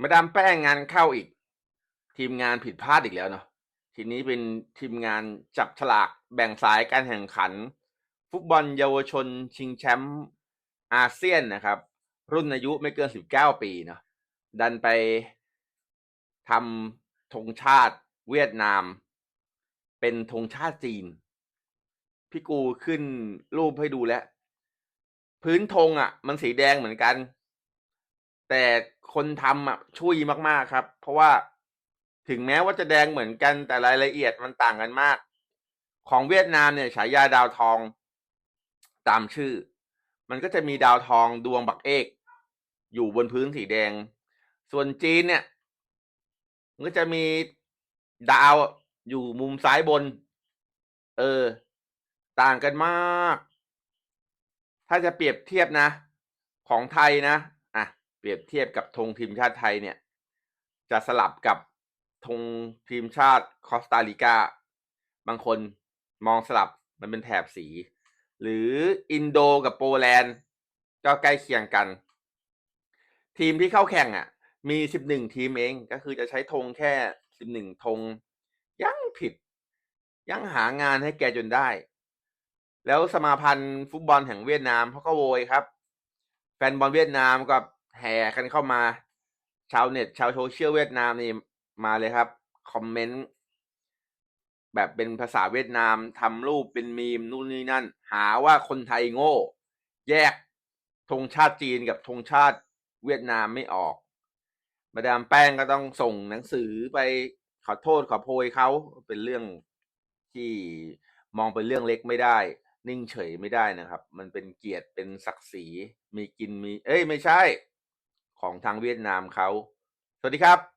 มาดามแป้งงานเข้าอีก ทีมงานผิดพลาดอีกแล้วเนาะทีนี้เป็นทีมงานจับฉลากแบ่งสายการแข่งขัน ฟุตบอลเยาวชนชิงแชมป์อาเซียนนะครับ รุ่นอายุไม่เกิน 19 ปีเนาะดันไปทำธงชาติเวียดนาม เป็นธงชาติจีน พี่กูขึ้นรูปให้ดูแล้ว พื้นธงอะ มันสีแดงเหมือนกัน แต่คนทำอะช่วยมากๆครับ เพราะว่าถึงแม้ว่าจะแดงเหมือนกันแต่รายละเอียดมันต่างกันมาก ของเวียดนามเนี่ยฉายาดาวทองตามชื่อ มันก็จะมีดาวทองดวงบักเอก อยู่บนพื้นสีแดง ส่วนจีนเนี่ย มันก็จะมีดาวอยู่มุมซ้ายบน เออ ต่างกันมาก ถ้าจะเปรียบเทียบนะ ของไทยนะ รียบเทียบกับธงทีมชาติไทยเนี่ย จะสลับกับธงทีมชาติคอสตาริกา บางคนมองสลับมันเป็นแถบสี หรืออินโดกับโปแลนด์ก็ใกล้เคียงกัน ทีมที่เข้าแข่งอะ มีสิบหนึ่งทีมเองก็คือจะใช้ธงแค่สิบหนึ่งธงยังผิด ยังหางานให้แกจนได้ แล้วสมาพันธ์ฟุตบอลแห่งเวียดนามเขาก็โวยครับ แฟนบอลเวียดนามก็ แห่กันเข้ามา ชาวเน็ต ชาวโซเชียลเวียดนามนี่มาเลยครับ คอมเมนต์แบบเป็นภาษาเวียดนามทำรูปเป็นมีมนู่นนี่นั่น หาว่าคนไทยโง่ แยกธงชาติจีนกับธงชาติเวียดนามไม่ออก มาดามแป้งก็ต้องส่งหนังสือไปขอโทษขอโพยเขาเป็นเรื่องที่มองเป็นเรื่องเล็กไม่ได้ นิ่งเฉยไม่ได้นะครับ มันเป็นเกียรติเป็นศักดิ์ศรีมีกินมี เอ้ยไม่ใช่ ของทางเวียดนามเขา สวัสดีครับ